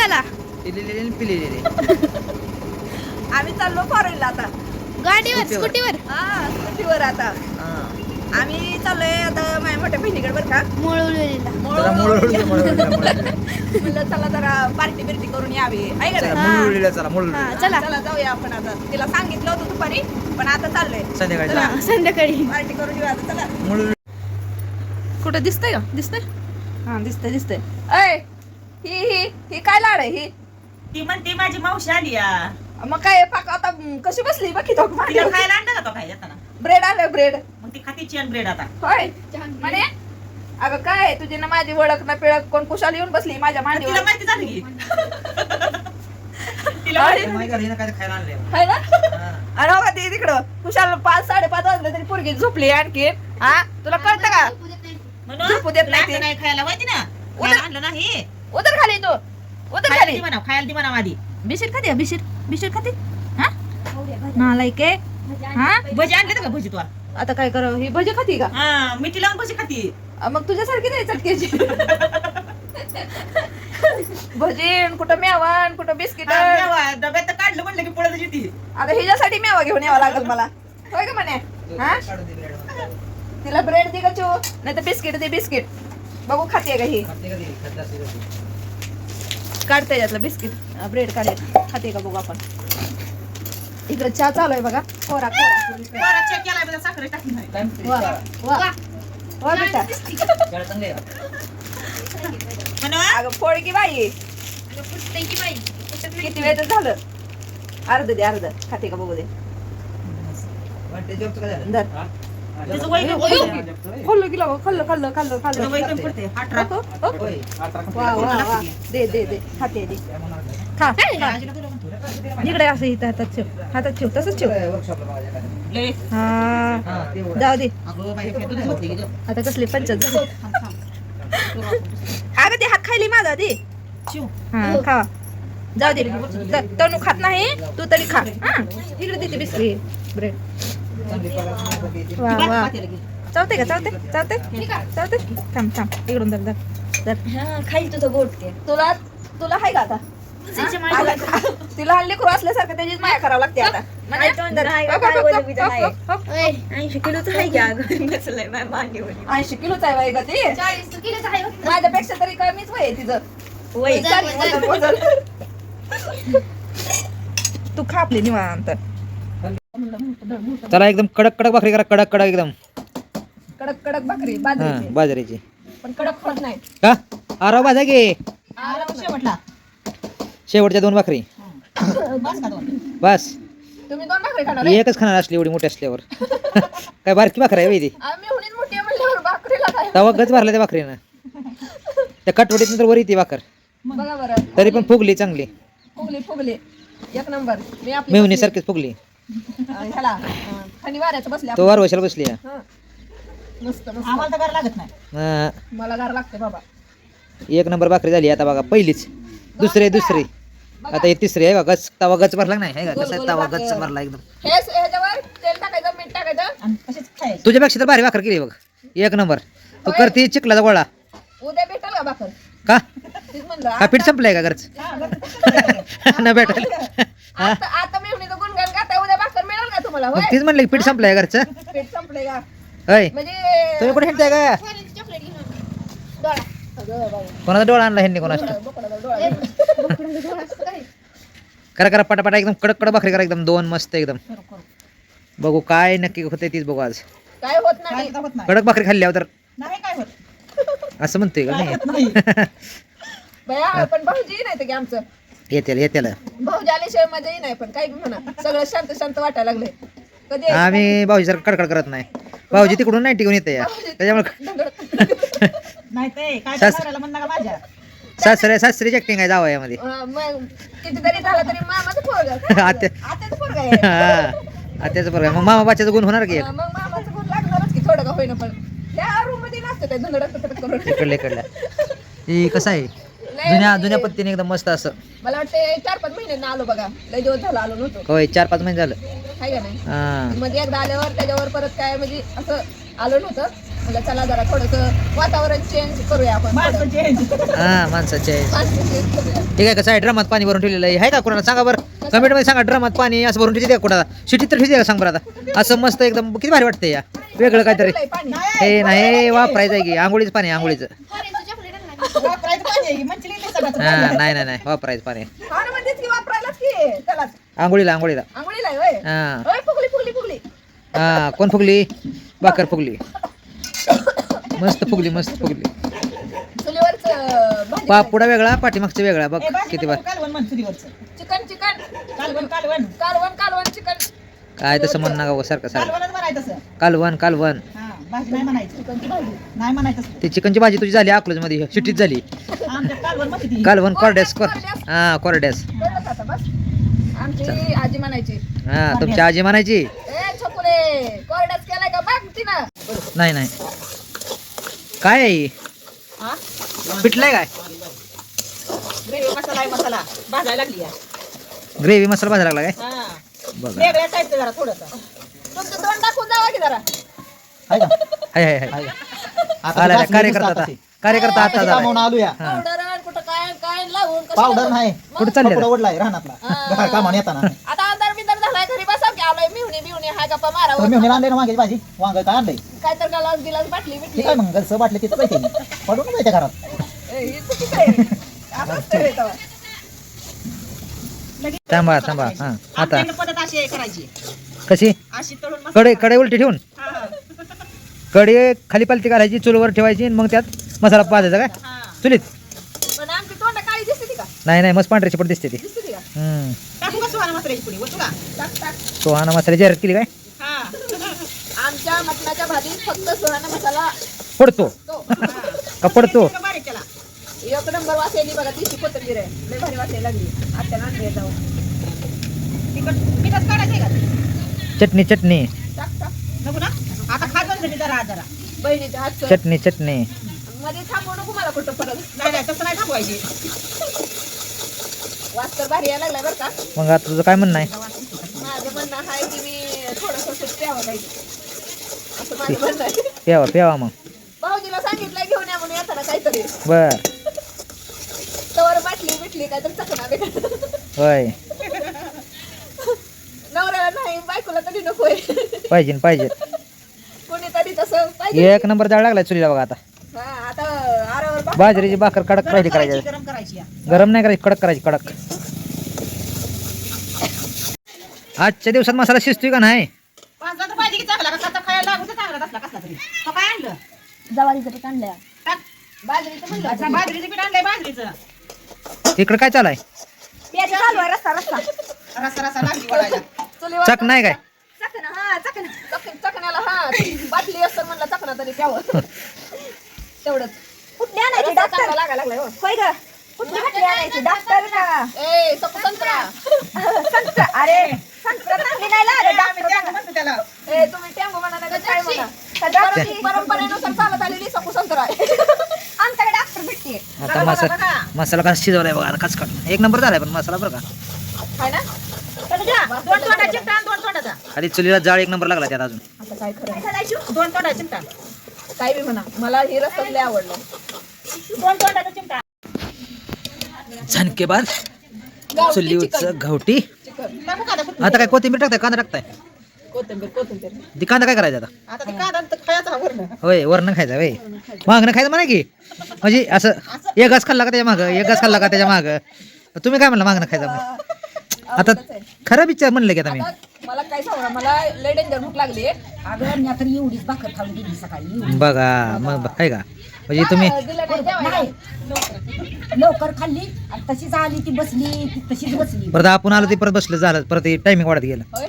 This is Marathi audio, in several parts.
निघाला. आणि आम्ही चाललो फॉरेनला आता. गाडीवर स्कूटीवर. स्कूटीवर? हा स्कूटीवर आता. आम्ही चाललोय आता माझ्या मोठ्या बहिणीकडे बरं का. जरा मुळवळीला. म्हणलं चला जरा पार्टी बिर्टी करून यावी. आहे का चला, नाही? चला हा चला. चला जाऊया आपण आता. तिला सांगितलं होतं दुपारी पण आता चाललोय. संध्याकाळी चला. संध्याकाळी. पार्टी करून येऊ आता चला. कुठं दिसतंय का दिसतंय? हा दिसतंय दिसतंय. अय ही ही ही काय लाड आहे ही? ती म्हणते माझी मावशी आली या. मग काय पाक आता कशी बसली बघ तो तिला खायला आणलं का तो येताना? ब्रेड आलं ब्रेड. मग ती खाती चेन ब्रेड आता. होय. म्हणे अगं काय तुझी ना माझी ओळख ना पिळक कोण कुशाल येऊन बसली माझ्या तिला मांडीवर. माहिती झाली की. तिला अरे, माहिती काय खायला आणलंय. है ना? हा. आणि हो का ती तिकडं? कुशाल पाच साडेपाच वाजले तरी पोरगी झोपली आणखी. हा? तुला कळतं का? म्हणून झोपू देत नाही तुला ती. असं नाही खायला माहिती ना? उद्या- खायला आणलं नाही. उतर खाली तू. उतर खायला खाली. ती म्हणा खायला ती म्हणा आधी. बिशीर खाते बिशीर बिशीर खाते? हा? नालायक आहे हा भजी आणले का भजी तू? आता काय कर ही भजी खाती का? हा मिठी लावून भजी खाती. मग तुझ्यासारखी नाही चटकेची. भजी आणि कुठं मेवान कुठं बिस्किट? मेवा, डब्यात तर काढलं म्हणलं की पुढे येते आता हिच्यासाठी मेवा घेऊन यावा लागेल मला. होय का म्हणे? हा. तिला ब्रेड दे का चो? नाही तर बिस्किट दे बिस्किट. बघू खाते का ही? काढते यातलं बिस्किट. ब्रेड काढे खाते का बघू आपण. इकडे चहा चालू आहे बघा. कोरा कोरा. चेक साखर? वा वा. वा बेटा. अगं फोड की बाई. किती वेळ झालं? अर्ध दे अर्ध. खाते का बघू दे. वाटते जेवतो का झालं? धर. हा? हा, त्याचं. वय. पडते. खाल्लं गेलं खाल्लं खाल्लं खाल्लं त्याचं वय खाल्लं कमी पडते हात राख. हो, हो. का? वा वा वा दे दे दे खाते दे खा आजीला बोलव म्हणतो. इकडे असं इथं हातात ठेव हातात ठेव तसंच ठेव. लय. हा हा. जाऊ दे अगं बाई, फेकून घातली की गं. आता कसले पंचायत झाले. अगं ते हात खायली माझा दे शिव. हा खा जाऊ दे त- तनू खात नाही तू तरी खा हा इकडे देते बिस्किट ब्रेड वा वा. चावते का? चावते चावते चावते थांब थांब. इकडून धर धर. धर. खाली तुझं ते. तुला तुला आहे का आता? तिला हल्ली करू असल्यासारखं त्याचीच माया करावं लागते आता. म्हणजे. ऐंशी किलोच आहे की? अगं बसलंय मांडीवर ऐंशी किलोच आहे बाई का ती. माझ्यापेक्षा तरी कमीच वय आहे तिचं. वजन. तू खा आपली निवांत. चला एकदम कडक कडक भाकरी करा कडक कडक एकदम. कडक कडक भाकरी हा बाजरीची. बाजरीची पण कडक होत नाही. का? आराव भाजा घे शेवटला. शेवटच्या दोन भाकरी. बस का दोन? बस. तुम्ही दोन भाकरी खाणार आहे? एकच खाणार असली एवढी मोठी असल्यावर. काय बारकी भाकर आहे बाई ती? आम्ही हुनीत मोठी आहे म्हणल्यावर भाकरीला काय? तवा गच भरला त्या भाकरीनं. त्या कटवटीत नंतर वर येते भाकर. बघा बरं. तरी पण फुगली चांगली. फुगली फुगली. एक नंबर. मी आपली सारखीच फुगली. ह्याला वाऱ्याचं तो वार वशाला बसली हा. हं. मस्त मस्त. आम्हाला तर करायला लागत नाही. हा. मला गार लागते बाबा. एक नंबर भाकरी झाली आता बघा पहिलीच. दुसरी दुसरी. आता ही तिसरी आहे का गच तवा गच भरला नाही? आहे का कसा तवा. गच भरला एकदम. हे ह्याच्यावर तेल टाकायचं मीठ टाकायचं. आणि कशाच खायचं. तुझ्यापेक्षा तर भारी भाकर केली बघ. एक नंबर. तू. करते चिखलाचा गोळा. उद्या भेटेल का भाकर? का? तीच म्हणलं का पीठ संपलंय का घरच? ना भेटल. आता आता मी म्हणतो गुणगान गाता उद्या मग तीच म्हणलं की पीठ संपलंय घरचं. पीठ संपले का? होय म्हणजे तुम्ही कुठे हिंडताय का चॉकलेट घेऊन आलो. डोळा. अगं बाई, कोणाचा डोळा आणला ह्यांनी कोणाचा? डोळा डोळा. असतो काय? करा करा पटापटा एकदम कडक कडक भाकरी करा एकदम दोन मस्त एकदम. बघू काय नक्की होते तीच बघू आज. काय होत नाही. काय तर होत नाही. कडक भाकरी खाल्ल्यावर तर नाही काय होत. असं म्हणतोय का? नाही. नाही. बया पण भाऊजी नाही तर की आमचं. येतील येतील. भाऊजी आल्याशिवाय मजाही नाही पण काही म्हणा सगळं शांत शांत वाटायला लागले कधी यायचं? आम्ही भाऊजीसारखं कडकड करत नाही. भाऊजी तिकडून नाही टिकून येते या. त्याच्यामुळे. नाही ते काय सास- माझ्या. सासरे सासरीची ऍक्टिंग आहे जावं यामध्ये. अं, मग कितीतरी झालं तरी मामाचं पोरग आत्या आत्याचं पोरग आहे. हा त्याचं मग मामा बाच्याचा गुण होणार की? एक अं, मग मामाचं गुण लागणारच की थोडं का होईना पण त्या रूममध्ये नसतं ते धुंदड करून. इकडलं इकडलं ही कसं आहे? जुन्या जुन्या पद्धतीने एकदम मस्त असं. मला वाटते चार पाच महिन्यांना आलो बघा. लय दिवस झाला आलो नव्हतो. होय चार पाच महिने झालं. हाय का नाही? हा. म्हणजे एकदा आल्यावर त्याच्यावर परत काय म्हणजे असं आलो नव्हतं. चला जरा थोडस वातावरण चेंज करूया आपण. थोडं. हा माणसाचे आहे. माणसं change करूया. ठीक आहे कसं आहे ड्रमात पाणी भरून ठेवलेलं आहे. हाय का कोणाला? सांगा बरं. कमेंटमध्ये सांगा ड्रमात पाणी असं भरून ठेवते का कोणाला? शिटीत तर ठेवते का सांग बरं आता. असं मस्त एकदम किती भारी वाटतंय या. वेगळं काहीतरी. लय पाणी. हे नाही वापरायचं आहे की आंघोळीचं पाणी आंघोळीचं. वापरायचं पाणी आहे. की मंचली नाही सगळं हा नाही नाही नाही. वापरायचं पाणी हा ना म्हणतेच की वापरायलाच की त्याला आंघोळीला आंघोळीला. आंघोळीला आहे, होय? हा. होय फुगली फुगली फुगली. हा कोण फुगली? बाकर फुगली. मस्त फुगली मस्त फुगली. चुलीवरच भाजी पापुडा वेगळा पाठीमागचा वेगळा. बघ ए, किती नको, बार कालवण म्हण चुलीवरचं. Chicken chicken. कालवण कालवण. कालवण कालवण चिकन. काय तसं म्हण नका हो, सारखं सारखं. कालवणच म्हणायचं तसं. कालवण कालवण. हा, भाजी नाही म्हणायची. चिकनची भाजी. नाही म्हणायचं तसं. ती चिकनची भाजी तुझी झाली अकलूजमध्ये. शिट्टीत झाली. कालवण म्हणते ती. कालवण कोरड्यास कोर हा कोरड्यास. कळलं का आता बस. आमची आजी म्हणायची. हा तुमची आजी म्हणायची? ए छोकुले कोरड्याच केलाय का? बघ तिनं. नाही नाही. काय आहे हा? पिटलाय काय? ग्रेव्ही मसाला आहे मसाला. भाजायला लागली आहे. ग्रेव्ही मसाला भाजायला लागला काय? हा. बघा. वेगळ्या टाईपचं जरा थोडंसं. तुमचं तोंड दाखवून जावा की जरा. हाय हाय हाय आला आला, कार्यकर्ता आता. कार्यकर्ता आता झाला आलूया. हा. पावडर आणि कुठं काय काय लावून कशाला- पावडर नाही. कुठं चालले कपडा ओढलाय रानातला. हा. कामाने येताना. आता आमदार बिंदार झालाय घरी बसा की आलोय मिवणी बिवणी हाय गप्पा तर मारावं मी आणले ना वांग्याची भाजी? वांग काय आणलंय? काय तर गलास बाटली मग घरचं वाटलं तिथं पाहिजे पडून घरात? ए, हे चुकीचं आहे. असंच करे तेव्हा. थांबा थांबा. हा आता. आमच्याकडे पद्धत अशी आहे करायची. कशी? अशी तळून कडे कडे उलटी ठेवून? हा, हा. कडे खाली पालती घालायची चुलीवर ठेवायची आणि मग त्यात मसाला पाजायचा काय? हा. चुलीत. पण आमची तोंड काळी दिसते ती का? नाही नाही मस्त पांढऱ्याची पण दिसते ती. दिसते ती का? हम्म. टाकू का सुहाना मसाल्याची पुडी? ओतू का? टाक टाक. सोहाना मसाला जाहिरात केली काय? हा. आमच्या मटणाच्या भाजीत फक्त सुहाणा मसाला पडतो. तो का पडतो? का बारीक केला. एक नंबर वाचायली बघा तीची कोथिंबीर आहे. लय भारी वाचायला लागली. आत्यानं आणली आहे जाऊन तिखट तिखट काढायचं आहे का? चटणी चटणी. टाक टाक. नको ना? आता खात बंद झाली जरा. जरा बहिणीच्या हातचं चटणी चटणी. मध्ये थांबू नको मला कुठं परत नाही. नाही तसं नाही थांबवायची. वास तर भारी यायला लागलाय बरं का. मग आता तुझं काय म्हणणं आहे? माझं म्हणणं आहे की मी थोडंसं प्यावं पाहिजे असं माझं म्हणणं आहे. प्यावा प्यावा मग. भाऊजीला सांगितलंय घेऊन या म्हणून येताना काहीतरी. बर. तवर बाटली बिटली काहीतरी चकना बिकना होय. नवऱ्याला नाही बायकोला तरी नकोय. पाहिजे न पाहिजे. एक नंबर जाळ लागलाय चुलीला बघा आता. हा आता आरावर बा- बाजरीची भाकर कडक गरम राहिली करायची करायची. गरम करायची. या. गरम नाही करायची कडक करायची कडक. आजच्या दिवसात मसाला शिजतोय का नाही? पाच तर पाहिजे की चांगला का आता खायला लागू तर चांगला असला कसला तरी. तो काय आणलं? जवारीचं पीठ आणलंय. टाक. बाजरीचं म्हणलं अच्छा, बाजरीचं पीठ आणलंय बाजरीचं. इकडे काय चालाय प्यायचं चालू आहे रस्ता रस्ता. रसा रसा लागली वळायला चुलीवर चक नाही काय? चकना हा चकना चक- चकण्याला हा बाटली असतं म्हणलं चकना तरी प्यावं. तेवढंच. कुठली आणायची रस्ता डॉक्टर चांगला लागायला लागलाय हो. होय ग. कुठली कुठली आणायची? डॉक्टर का? ए सप संत्रा. संत्रा अरे संत्रा चांगली नाही लागत आम्ही त्याला म्हणतो त्याला. ए तुम्ही टँगो म्हणा काय म्हणा. परंपरेनुसार चालत आलेली सपू संत्रा आहे. आमच्याकडे डॉक्टर भेटते. आता मसाला मसाला कसा शिजवलाय बघा कचकट एक नंबर झालाय पण मसाला बरं का हाय ना तर घ्या. दोन तोंडा चिमटा आणि खाली चुलीला जाळ एक नंबर लागला त्यात अजून. आता काय खरं दोन तोंडा चिमटा. काय बी म्हणा मला ही रस्ता लय आवडलं. दोन तोंडाचा चिमटा. झणकेबाज गावठी चुलीवरचं घवटी आता? काय कोथिंबीर टाकताय कांदा टाकताय? कोथिंबीर कोथिंबीर. ती कांदा काय करायचा आता? आता ते काढा तर खायचा वरण. होय वरण खायचं होय. मागणं खायचं म्हणा की? म्हणजे असं एक घास खाल्ला का त्याच्या मागं? एक घास खाल्ला का त्याच्या मागं? तुम्ही काय म्हणलं मागणं खायचं आता खरं विचार म्हणलं की आता मी. आता मला काय सांगू मला लय डेंजर भूक लागली. अगं मी तर एवढीच भाकर खाऊन गेली सकाळी. बघा मग आहे का? म्हणजे तुम्ही दिलं नाही जेवायला. लवकर खाल्ली आणि तशीच आली ती बसली ती तशीच बसली. परत आपण आलो ते परत बसलं झालं परत टायमिंग वाढत गेलं. होय?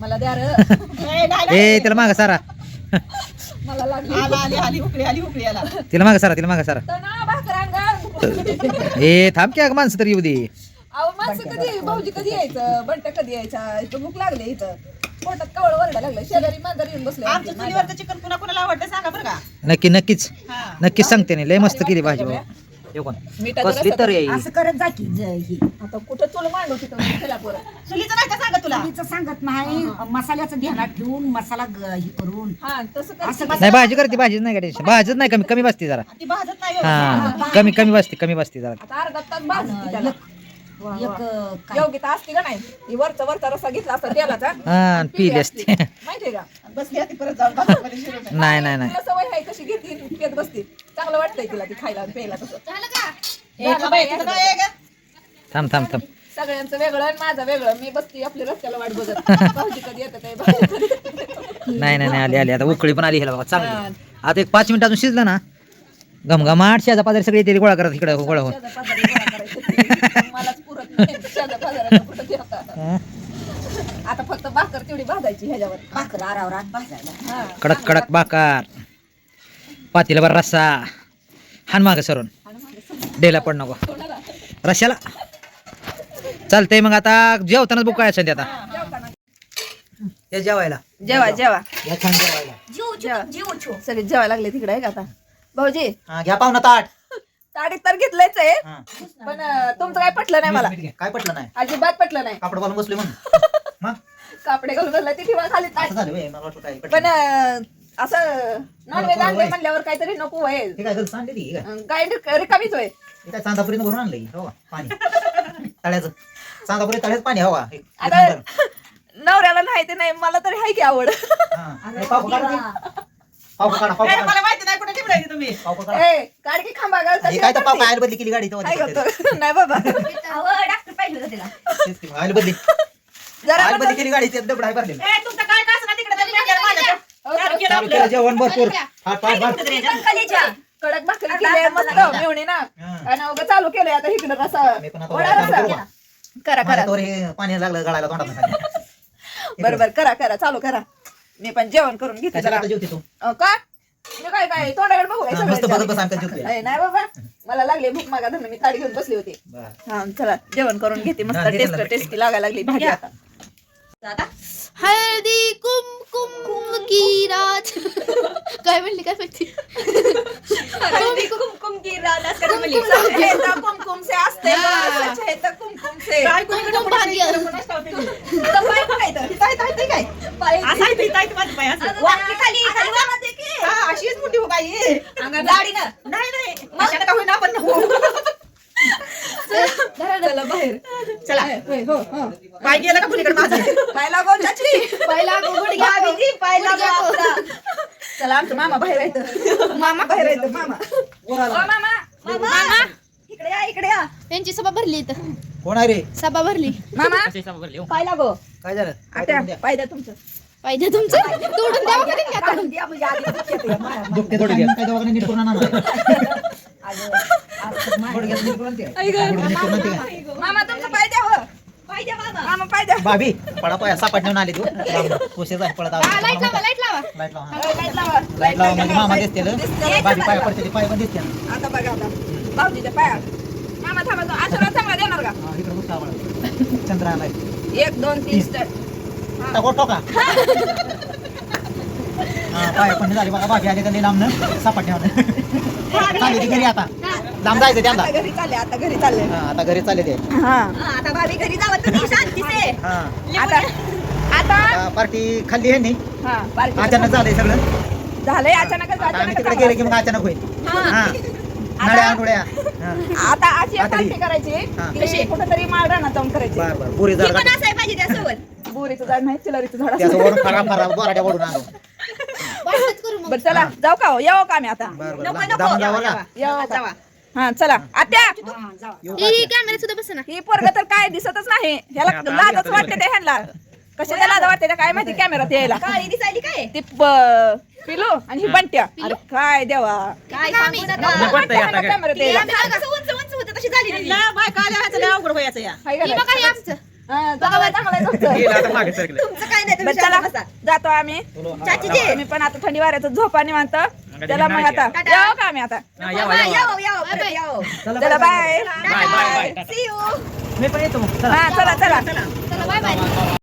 मला द्या र. ए त्याला मागं सारा. मला लागली. आली आली उकळी आली उकळी आला. तिला मागं सारा तिला मागं सारा. तर ना भाकर अंगा ए थांब की अगं माणसं तर येऊ दे. अहो माणसं कधी भाऊजी कधी यायचं? बंट कधी यायचा इथं भूक लागली इथं. पोटात कवळ वरडा लागलं. शेजारी मांजर येऊन बसले आमच्या चुलीवरचं चिकन कुणा कुणाला आवडतं सांगा बरं का? नक्की नक्कीच. हा. नक्कीच सांगते नाही लय मस्त केली भाजी हे कोण? मिठाचं कसली रस्सा तर. येईल. असं करत जा की ज- हे. आता कुठं चुल मांडू तिथं? चला पोरं. सुलीचं नाही का सांगा तुला? चवीचं सांगत नाही. मसाल्याचं ध्यानात ठेवून मसाला ग- हे करून. हा तसं कर असं नाही भाजी करते भाजीच नाही का टेन्शन? भाजीच नाही कमी कमी बसते जरा. ती भाजत नाही हा कमी कमी बसते कमी बसते जरा. आता अर्धा तास भाजती त्याला. एक वा. अं, काय? योग्य तर असते का नाही? ही वरचा वरचा रस्सा घेतला असता तेलाचा. हा पिली असते. माहितीये का? बसली ती परत जाऊन बाथरूममध्ये शिरून. आहे. नाही नाही नाही. तिला सवय आहे कशी घेते पेत बसते. चांगलं वाटतंय तिला ती खायला आणि प्यायला तसं. ए, थांबा, तुझं काय आहे का? थांब थांब थांब. सगळ्यांचं वेगळं आणि माझं वेगळं. मी बसते आपल्या रस्त्याला वाट बघत. भाऊजी कधी येतात आहे, भाऊजी कधी येतात. नाही नाही नाही आली आली. आता उकळी पण आली ह्याला बघा चांगली. आता एक पाच मिनिट अजून शिजलं ना? घमघमाट शेजा पाजारी सगळे येते गोळा करत इकडे गोळा होऊन. शेजापाजारी गोळा करायचे. मलाच आता फक्त भाकर तेवढी भाजायची ह्याच्यावर. भाकर भाजायला. हा. कडक कडक बाकार पातीला बरं रस्सा. हान मागं सरून. डेला पड नको. रश्याला चालतंय मग आता जेवतानाच बुक काय असेल आता. या जेवायला. जेवा जेवा. या छान जेवायला जेवा. सगळे जेवायला लागले तिकडे आहे का आता? भाऊजी. हा, घ्या पाहुणा ताट. ताडीत तर घेतलंच आहे हा. पण अं, तुमचं काय पटलं नाही मला. मीठ घे. काय पटलं नाही? अजिबात पटलं नाही. कापड घालून बसले म्हणून. मग? कापडे घालून बसला ती ठेवा खाली ताट. असं झालं व्हय, मला वाटलं काय पण पटलं. अं, असं नॉनव्हेज आणले. म्हणल्यावर काहीतरी नको आहे हे काय ती, हे रिकामीच होय हे काय चांदापुरीनं भरून आणलंय? हो का? पाणी. तळ्याचं. चांदापुरी तळ्याचं पाणी हवा. आता. नवऱ्याला नाही ते नाही मला तरी आहे की आवड. पाव काढा. पाव काढा पाव ए, काढा. मला माहिती नाही कुठे ठेवलंय की तुम्ही? पाव ए खांबा घाल हे काय तर पाव आयल बदली केली गाडी तेव्हा काय नाही बाबा. डॉक्टर पाहिजे होतं तिला. तेच की, आयल बदली. जरा आयल बदल- बदली केली गाडी ते दबड आहे भरलेलं. ए तुमचं काय का असं तिकडे तरी मी माझ्या हो, चालू केलं चालू आपलं. केलं. जेवण भरपूर कडक भाकरी केली मस्त मेवणी ना. हा. आणि उगा चालू केलंय आता इकडं रसा मी पण आता वडा वडा रसा करू. का? करा. माझ्या करा तोवर हे पाणी लागलं गळायला तोंडात बर बर करा करा. चालू करा. मी पण जेवण करून घेते कशाला जरा. आता जेवते तू? अं, काय? मी काय काय तोंडाकडे बघू काय हा, मस्त सगळ्यांच्या बघत बस आधी? अंकल जेवते ए, नाही बाबा मला लागली भूक मागा धरणं मी ताडी घेऊन बसली होती बरं. हा चला जेवण करून घेते मस्त हा, टेस्ट. टेस्टी लागायला लागली भाजी आता हळदी कुमकुम की रात काय म्हणली काय माहिती कुमकुम की रात असं कधी म्हणली. तर कुमकुम से असते बस, हे तर कुमकुम से काय कुणीकडे कुमकुम भाग्य. कोणाच ठाऊक नाही. तर पाय काय तर? ताय, ताय, ताय काय? पाय- असं आहे ते, ताई, ते माझं पाय असं. वाकडी खाली, खाली वाकडी की. अशीच मोठी हो बाई. गाडीनं. नाही नाही. कशाला का होईना आपण चला. बाहेर. चला. होय, हो, हो. पाय गेलं का कुणीकडे माझं पाय लागो चाची पहिला गुडघ्या भाभीजी, पाय लागो आपला. चला आमचं मामा बाहेर येतं मामा? बाहेर येतं मामा. ओ, मामा. मामा? इकडे या इकडे या. यांची सभा भरली इथं. कोण आहे रे? सभा भरली. मामा. पाय लागो. काय झालं? आत्या पाय द्या तुमचं. पाहिजे तुमचं? तोडून द्यावं का नाही आता? काढून द्या म्हणजे आधी दुखत थोडक्यात काय दवाखान्यात नीट करून आणा. ना. थोडक्यात नीट करून आणते काय? थोडक्यात नीट करून आणते काय? मामा तुमचं पाय द्या हो. पाय द्या मामा. मामा पाय द्या. भाभी पडा पाया सापाट नेऊन आली तू. कोशेच आहे पडत हा, लाइट लावा लाइट लावा. लाइट लावा ए, लाइट लावा. लाइट लावा म्हणजे मामा दिसते दिसते. भाभी पाया पडते पाय पण दिसते आता बघा आता. भाऊजीच्या पाया. मामा थांबा तो आशीर्वाद चांगला देणार का? हा, इकडे कावळा. चंद्र आलाय. एक दोन तीन स्टार टाको टोका हा पाया पण झाली? बघा भाभी आली का लांबनं. सापाट नेऊन चालली ती घरी आता. लांब जायचं त्यांना. आता घरी चालले आता घरी चालले. हा आता घरी चालले ते. हा आता भाभी घरी जावं तुम्ही शांतीचे हा. आता आता? आता पार्टी खाल्ली आहे हा पार्टी अचानक झालंय सगळं. झालंय अचानकच आता आम्ही अचानक तिकडे गेले की मग अचानक होईल. हा. नड्या हा. आता अशी पार्टी. करायची. कुठेतरी माळ जाऊन करायची. बर बर. पुरी झाड बोरीचं झाड नाही चिलरीचं झाड त्याचं असं. वरून फरा फरा बोराड्या ओढून आणू. वाटच करू मग. बरं चला जाऊ का हो? येऊ का आम्ही आता? बर बर दामून जावं का येऊ का? हा चला. आत्या! ही कॅमेरा सुद्धा बस ना. ही पोरग तर काय दिसतच नाही. ह्याला लाजच वाटते त्या ह्यांना. कशाला लाज वाटते त्या काय माहिती कॅमेरात यायला? काय दिसायली काय? ती प- पिलो आणि ही बंट्या. अरे काय देवा. कॅमेरात यायला. बाय काय लिहायचं लय अवघड व्हायचं या. हाय का ही नाही? बघा हे आमचं. हा. बरं, चला जातो आम्ही. मी पण आता थंडी वाऱ्याचं झोपा निवांत. चला मग आता. येऊ का आम्ही आता? चला बाय मी पण येतो मग. चला. हा चला चला. चला बाय बाय.